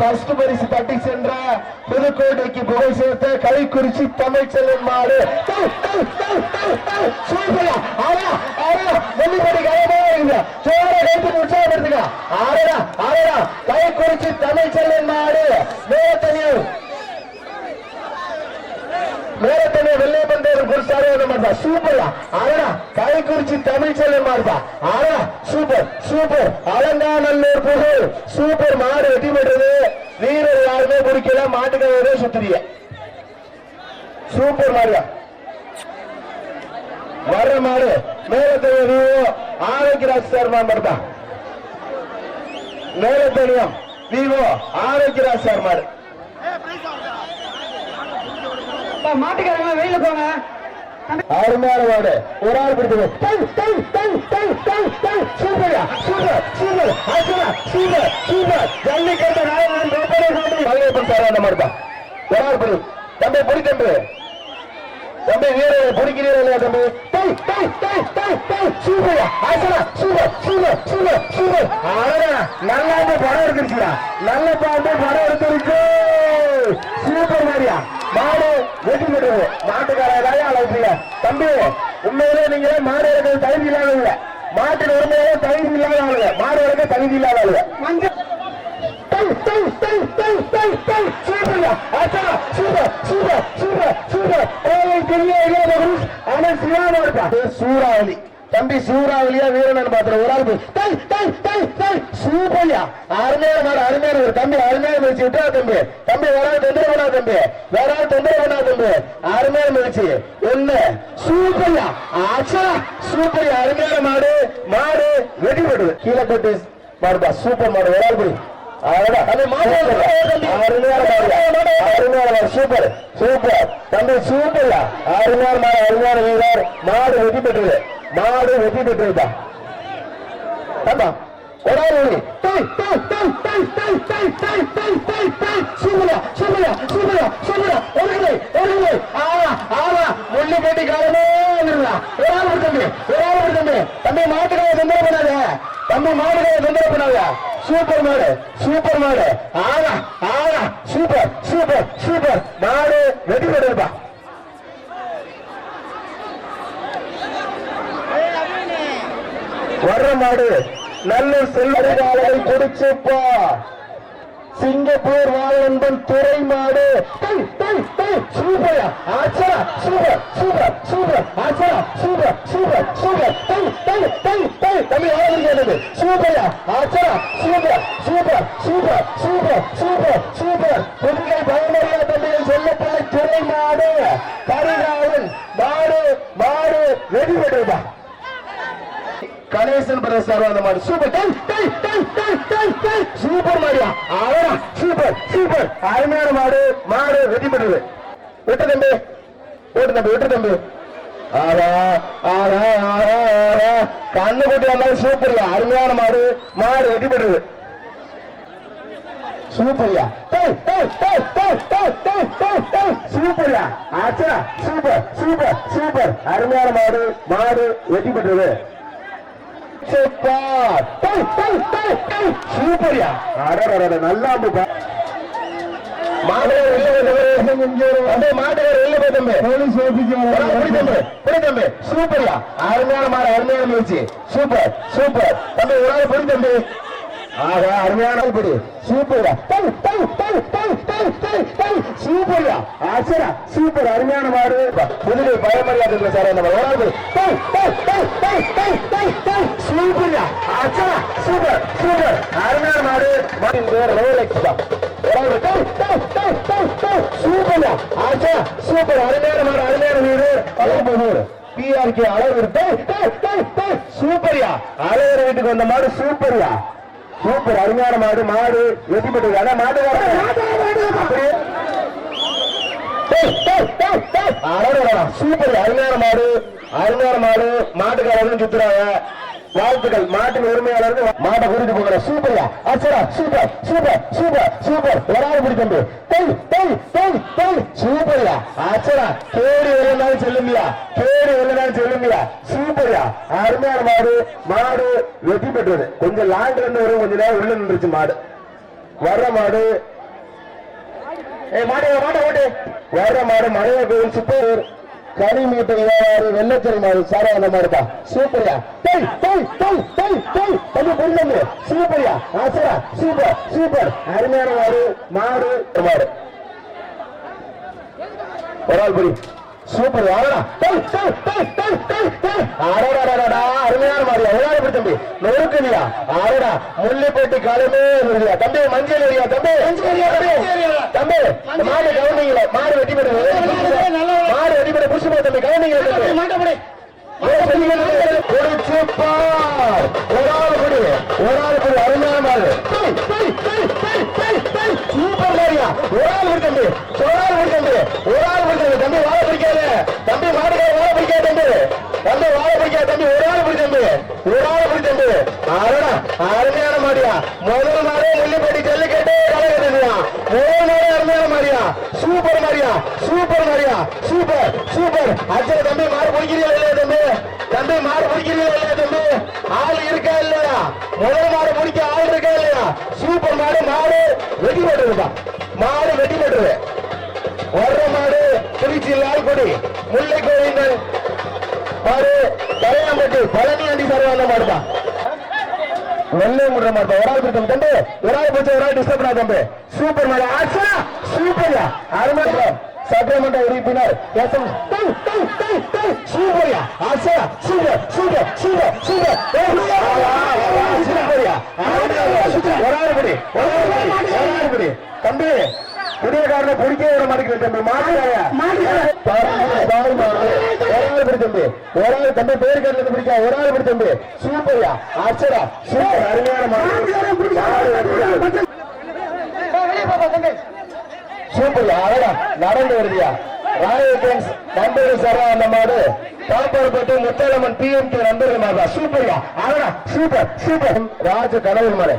First பரிசு தட்டி சென்ற புதுக்கோட்டைக்கு புகை சேர்த்த கலைக்குறிச்சி தமிழ் செல்வன் மாடு. கலைக்குறிச்சி தமிழ் செல்வன் மாடு. மேலத்தனியூர். மேலத்தனியூர் வெள்ளை குறிச்சாரு அந்த சூப்பரா ஆனா கலைக்குறிச்சி தமிழ் செல்வன் மாதிரி தான் ஆனா சூப்பர் சூப்பர் அலங்காநல்லூர் புகழ். சூப்பர் மாடு வெட்டி பெற்றது வீரர் யாருமே பிடிக்கல மாட்டுக்கவே சுத்துறிய சூப்பர் மாடியா வர்ற மாடு மேலத்தனை விவோ ஆரோக்கியராஜ் சார் மாதிரி தான் மேலத்தனியம் விவோ ஆரோக்கியராஜ் சார் மாடு. மாட்டுக்காரங்க வெளியில போங்க. அருமையான வார்டு ஒரு ஆள் பிடிச்சது டை, டை, டை, டை, டை, டை. சூப்பர்யா, சூப்பர், சூப்பர், அர்ச்சனா, சூப்பர், சூப்பர். ஜல்லிக்கட்டு நாயகன் கோப்பனை சாமி. மகளிர் சார் அந்த மாதிரி தான். ஒரு ஆள் பிடி. தம்பி பிடி தம்பி வீரரை பிடிக்கிறீரா இல்லையா தம்பி டை, டை, டை, டை, டை. சூப்பர்யா, அர்ச்சனா, சூப்பர், சூப்பர், சூப்பர், சூப்பர். அழகா, நல்லாண்டு படம் எடுத்துருச்சுடா நல்ல பாட்டு படம் எடுத்துருக்கு சூப்பர் மாரியா மாடு வெற்றி பெற்றது நாட்டுக்காரர்களாக அழைப்பீங்க தம்பி உண்மையிலே நீங்க மாடு எடுக்கிறது தகுதி இல்லாத இல்ல மாட்டின் உரிமையிலே தகுதி இல்லாத ஆளுங்க. மாடு எடுக்க தகுதி இல்லாத ஆளுங்க. மஞ்சள் சூறாவளி. தம்பி சூறாவளியா வீரன் பாத்துற ஒரு ஆள் போய், டை, டை, டை, டை. சூப்பர்யா. அருமையான மாடு அருமையான ஒரு தம்பி அருமையான முயற்சி விட்டா தம்பி. தம்பி வேற ஆள் தொந்தரவு பண்ணா தம்பி. வேற ஆள் தொந்தரவு பண்ணா தம்பி. அருமையான முயற்சி ஒண்ணு சூப்பர்யா. ஆச்சா சூப்பர்யா. அருமையான மாடு மாடு வெட்டி போடுது கீழே போட்டு மாடுப்பா சூப்பர் மாடு. ஒரு ஆள். சூப்பர். சூப்பர். தம்பி சூப்பர்யா. அருமையான மாடு அருமையான வீரர். மாடு வெற்றி பெற்றது. நாடு வெற்றி பெற்றதுதான் ஆமா. ஒரே சூப்பர் மாடு சூப்பர் மாடு. ஆனா ஆனா சூப்பர் சூப்பர் சூப்பர். மாடு வெற்றி பெற்றிருப்பா. வர்ற மாடு நல்லூர் செல்வரை குடிச்சுப்பா சிங்கப்பூர் வாழன்பன் துறை மாடு டை, டை, சூப்பர் சூப்பர் சூப்பர் ஆச்சா சூப்பர் சூப்பர் சூப்பர். டை, டை, டை, டை. தம்பி ஆளுங்க சூப்பர்யா ஆச்சா super super super super super super. Pudugai பயமறியா தம்பிகள் செல்லப்பள்ளி துறை மாடு கரிகாலன் மாடு மாடு வெடி கணேசன் பிரதர் சார் அந்த மாதிரி சூப்பர் டை டை டை சூப்பர் மாடியா அவரா சூப்பர் சூப்பர் அருமையான மாடு மாடு ரெடி பண்ணுது விட்டு தம்பி ஓட்டு தம்பி விட்டு தம்பி ஆரா ஆரா ஆரா ஆரா கண்ணு கூட்டி வந்தாலும் சூப்பர்யா அருமையான மாடு மாடு ரெடி பண்ணுது சூப்பர்யா சூப்பர்யா ஆச்சா சூப்பர் சூப்பர் சூப்பர் அருமையான மாடு மாடு வெட்டி பெற்றது சூப்பரியா. அடரட நல்லா மாடுகள் சூப்பரியா. அருமையான மாடு அருமையான முயற்சி சூப்பர் சூப்பர். தம்பி ஒரு நாள் பொடி தம்பி. ஆக அருமையான பொடி. சூப்பரா சூப்பர்யா ஆச்சரா சூப்பர் அருமையான மாடு முதலே பயமரியாதை சார் அந்த வராது சூப்பர்யா ஆச்சரா சூப்பர் சூப்பர் அருமையான மாடு மாட்டின் பேர் ரோலெக்ஸ் தான் சூப்பர்யா சூப்பர் அருமையான மாடு அருமையான வீடு வளர்ப்பு வீடு பிஆர்கே அளவு சூப்பர்யா அழகர் வீட்டுக்கு வந்த மாதிரி சூப்பர்யா சூப்பர். அருமையான மாடு மாடு. வெட்டிப்பட்டு அதான் மாடு சூப்பர். அருமையான மாடு. அருமையான மாடு. மாட்டுக்காரங்க சுத்துறாங்க. வாழ்த்துக்கள். மாட்டின் உரிமையாளருக்கு மாட்டை கூட்டிட்டு போகிற சூப்பரியா. அச்சரா சூப்பர் சூப்பர் சூப்பர் சூப்பர். ஒரு ஆள் பிடி தம்பி டேய் டேய் டேய். டேய் அச்சரா கேடி வரனாலும் செல்லுமியா கேடி வரனாலும் செல்லுமியா சூப்பரியா. அருமையான மாடு. மாடு வெற்றி பெற்றது. கொஞ்சம் லாங்ல இருந்து வரும். கொஞ்ச நேரம் உள்ள நின்றுச்சு மாடு. வர்ற மாடு. ஏ மாடு மாட்டை ஓட்டு. வர்ற மாடு மழைய கோயில் சுப்பர் கறி மூட்டை வியாபாரி வெள்ளச்சரி மாதிரி சாரா அந்த மாடுப்பா சூப்பரியா. டேய் டேய் டேய் டேய் டேய். தம்பி புரிஞ்சு சூப்பரியா. ஆசரா சூப்பர் சூப்பர். அருமையான மாடு மாடு மாடு. ஒரு ஆள் புரியும் சூப்பர். நொறுக்குனியா? ஆடடா. முள்ளிப்பட்டி காலமே தம்பி மஞ்சள் ஏரியா தம்பி. தம்பி. மாடு கவனிங்களா மாடு வெட்டி போடு மாடு வெட்டி போடு புடிச்சு போ தம்பி. கவனிங்களா ஒரு ஆள் புடி ஒரு ஆள் புடி அருமையான மாடு. சூப்பர் ஒரு ஆள் தம்பி. ஒரு ஆள் தம்பி. ஒரு ஆள் தம்பி. தம்பி வாழ பிடிக்காத. தம்பி மாடுகார வாழ பிடிக்காது தம்பி. தம்பி வாழ பிடிக்காது தம்பி. ஒரு ஆள் தம்பி. ஒரு ஆள் புடி தம்பி. ஆறடா அருமையான மாடியா. முதல் முள்ளிப்பட்டி ஜல்லிக்கட்டு கலகட்டுயா முதல் அருமையான மாடியா. சூப்பர் மாடியா. சூப்பர் மாடியா. Super super. அச்சா தம்பி மாடு பிடிக்கிறீங்களா இல்லையா தம்பி? தம்பி மாடு பிடிக்கிறீங்களா இல்லையா தம்பி? ஆள் இருக்கா இல்லையா? முதல் மாடு பிடிக்க ஆள் இருக்கா இல்லையா? சூப்பர் மாடு மாடு. வெட்டி போட்டுருப்பா மாடு வெட்டி போட்டுரு வர்ற மாடு திருச்சி லால்குடி முல்லை கோவிந்தன் மாடு தலையாம்பட்டி பழனி அண்டி சர்வான மாடுதான் வெள்ளை முடுற மாட்டோம் ஒரு ஆள் பிடிச்சோம் தம்பி ஒரு ஆள் பிடிச்ச ஒரு ஆள் டிஸ்டர்ப் பண்ணா தம்பி. சூப்பர் மேடம் ஆச்சா? சூப்பர்யா அருமையா சட்டமன்ற உறுப்பினர் எஸ் எம். சூப்பர்யா ஆச்சா? சூப்பர் சூப்பர் சூப்பர் சூப்பர் சூப்பர்யா ஒரு ஆள் பிடி ஒரு ஆள் பிடி ஒரு ஆள் பிடி தம்பி விட தம்பி. ஒரு ஆள் பிடி தம்பி. ஒரு ஆள் தம்பி பேர் பிடிக்கா. ஒரு ஆள் பிடி தம்பி. சூப்பர்யா ஆச்சரா சூப்பர். அருமையான மாடு சூப்பர்யா அழகா. நடந்து வருதியா? ராயல்ஸ் நண்பர்கள் சாரா அந்த மாடு. பாப்பாடுபட்டு முத்தாலம்மன் பிஎம்கே நண்பர்கள் மாடா. சூப்பர்யா அழகா. Super super. ராஜ கனவு மாடு.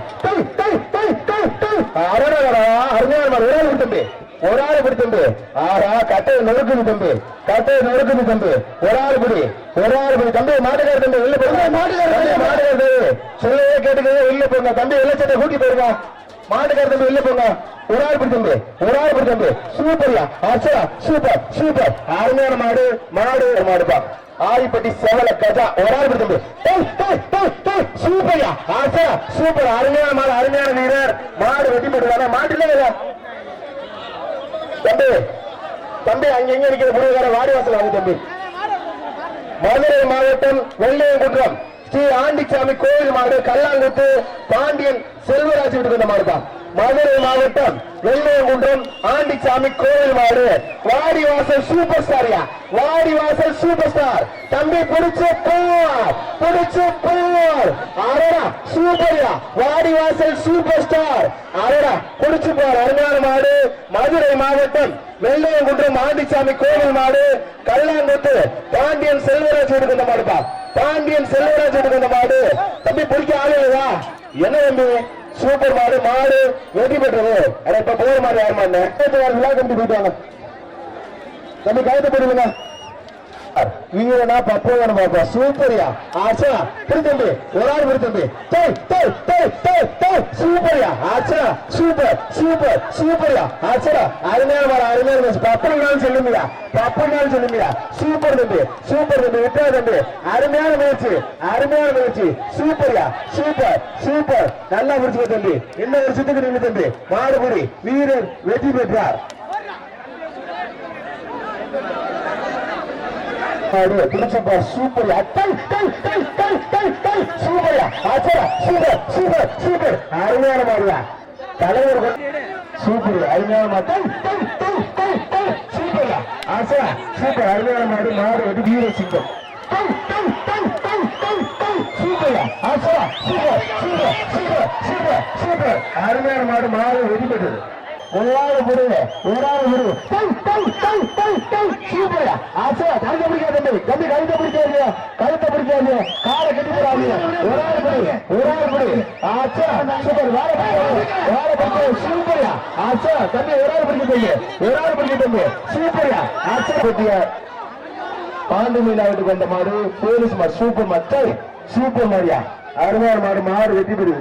அருமையான மாடு. ஒரு ஆள் தம்பி. ஒரு ஆள் பிடி தம்பி. ஆறா கட்டையை நொறுக்குது தம்பி. கட்டையை நொறுக்குது தம்பி. ஒரு ஆள் பிடி. ஒரு ஆள் பிடி. தம்பி மாட்டுக்கார தம்பி வெளில போங்க மாட்டுக்கார மாட்டுக்கார தம்பி. சொல்லவே கேட்டுக்கவே வெளில போங்க. தம்பி வெள்ளச்சட்டை கூட்டி போயிருங்க. மாட்டுக்கார தம்பி வெளில போங்க. ஒரு ஆள் பிடி தம்பி. ஒரு ஆள் பிடி தம்பி. சூப்பர்யா ஆச்சா சூப்பர் சூப்பர் அருமையான மாடு மாடு மாடுப்பா ஆதிப்பட்டி செவல கஜா. ஒரு ஆள் பிடி தம்பி. சூப்பர்யா ஆச்சா சூப்பர் அருமையான மாடு அருமையான வீரர். மாடு வெட்டி போட்டுருக்காங்க. மாட்டுல இல்ல தம்பி தம்பி அங்க இருக்கிற புரியகார வாடிவாசல் வாங்க தம்பி. மதுரை மாவட்டம் வெள்ளையங்குன்றம் ஸ்ரீ ஆண்டிசாமி கோயில் மாடு கல்லாங்குத்து பாண்டியன் செல்வராஜ் வீட்டுக்கு இந்த மாடுதான் மதுரை மாவட்டம் வெள்ளையங்குன்றம் ஆண்டிச்சாமி கோவில் மாடு. வாடிவாசல் சூப்பர் ஸ்டார்யா வாடிவாசல் சூப்பர் ஸ்டார். தம்பி பிடிச்ச போர் பிடிச்ச போர். அரடா சூப்பர்யா வாடிவாசல் சூப்பர் ஸ்டார். அரடா பிடிச்சு போர். அருமையான மாடு. மதுரை மாவட்டம் வெள்ளையங்குன்றம் ஆண்டிச்சாமி கோவில் மாடு. கல்லாங்குத்து பாண்டியன் செல்வராஜ் வீட்டுக்கு இந்த மாடுப்பா. பாண்டியன் செல்வராஜ் வீட்டுக்கு இந்த மாடு. தம்பி பிடிக்க ஆளு இல்லையா? என்ன தம்பி? சூப்பர் மாடு மாடு வெற்றி பெற்றது. அட இப்ப போற மாதிரி யார் மாடு விழா கம்பி போயிட்டாங்க தம்பி கழுத்து போடுங்க வீரனா பப்பவன பாப்பா. சூப்பரியா. ஆச்சா புரி தம்பி. ஒரு ஆள் புரி தம்பி டேய் டேய் டேய் டேய் டேய் சூப்பரியா ஆச்சா சூப்பர் சூப்பர் சூப்பரியா. ஆச்சா அருமையான மாடு அருமையான மாடு பப்பனாலும் சொல்லுமியா? பப்பனாலும் சொல்லுமியா? சூப்பர் தம்பி சூப்பர் தம்பி விட்டா தம்பி. அருமையான முயற்சி அருமையான முயற்சி சூப்பர்யா சூப்பர் சூப்பர். நல்லா முடிச்சுக்க தம்பி. இந்த வருஷத்துக்கு நின்று தம்பி. மாடுபுரி வீரர் வெற்றி பெற்றார். மாடு பிடிச்சப்பா சூப்பர் டை டல் டல் டல் டல் டல் சூப்பர்யா ஆச்சரா சூப்பர் சூப்பர் சூப்பர் அருமையான மாடுயா தலைவர் சூப்பர் அருமையான மாடு டல் டல் டல் டல் டை சூப்பர்யா ஆச்சரா சூப்பர் அருமையான மாடு மாடு வந்து வீர சிங்கம் டல் டல் டல் டல் டல் டல் சூப்பர்யா ஆச்சரா super super super super super அருமையான மாடு மாடு வெடிபட்டது பெற்றது ஒருவாறு புடுங்க ஒருவாறு புடுங்க டை டை டை டை டை சூப்பர்யா ஆச்சா கழுத்தை பிடிக்காத தம்பி. தம்பி கழுத்தை பிடிக்காதீங்க. கழுத்தை பிடிக்காதீங்க. காலை கட்டி போடாதீங்க. ஒருவாறு புடுங்க ஒருவாறு புடுங்க ஆச்சா சூப்பர். வேற வேற பிடிக்க சூப்பர்யா. ஆச்சா தம்பி ஒருவாறு பிடிக்க தம்பி. ஒருவாறு பிடிக்க தம்பி. சூப்பர்யா. ஆச்சா பட்டியா பாண்டு மீனாவுக்கு வந்த மாடு போலீஸ் மாடு சூப்பர் மாடு. சூப்பர் மாடியா. அருமையான மாடு மாடு வெற்றி பெறுது